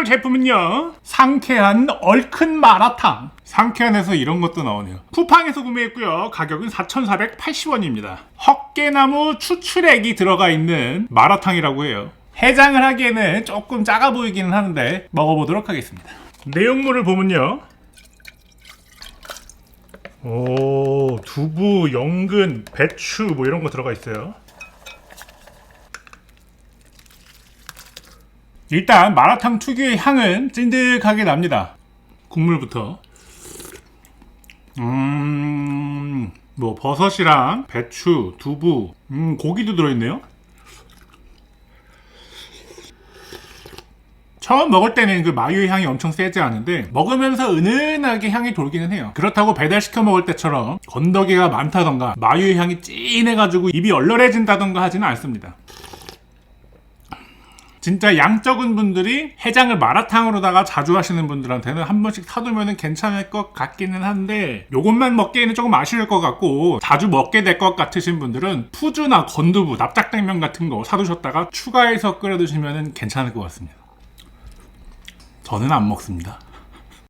먹어볼 제품은요 상쾌한 얼큰 마라탕. 상쾌한에서 이런 것도 나오네요. 쿠팡에서 구매했고요. 가격은 4,480원입니다. 헛개나무 추출액이 들어가 있는 마라탕이라고 해요. 해장을 하기에는 조금 작아 보이기는 하는데 먹어보도록 하겠습니다. 내용물을 보면요. 오 두부, 연근, 배추 뭐 이런 거 들어가 있어요 일단 마라탕 특유의 향은 찐득하게 납니다. 국물부터. 음, 뭐 버섯이랑 배추, 두부, 음, 고기도 들어있네요. 처음 먹을 때는 그 마요의 향이 엄청 세지 않은데 먹으면서 은은하게 향이 돌기는 해요. 그렇다고 배달시켜 먹을 때처럼 건더기가 많다던가 마요의 향이 찐해가지고 입이 얼얼해진다던가 하지는 않습니다. 진짜 양 적은 분들이 해장을 마라탕으로다가 자주 하시는 분들한테는 한 번씩 사두면 괜찮을 것 같기는 한데 요것만 먹기에는 조금 아쉬울 것 같고 자주 먹게 될 것 같으신 분들은 푸주나 건두부, 납작냉면 같은 거 사두셨다가 추가해서 끓여 드시면 괜찮을 것 같습니다. 저는 안 먹습니다.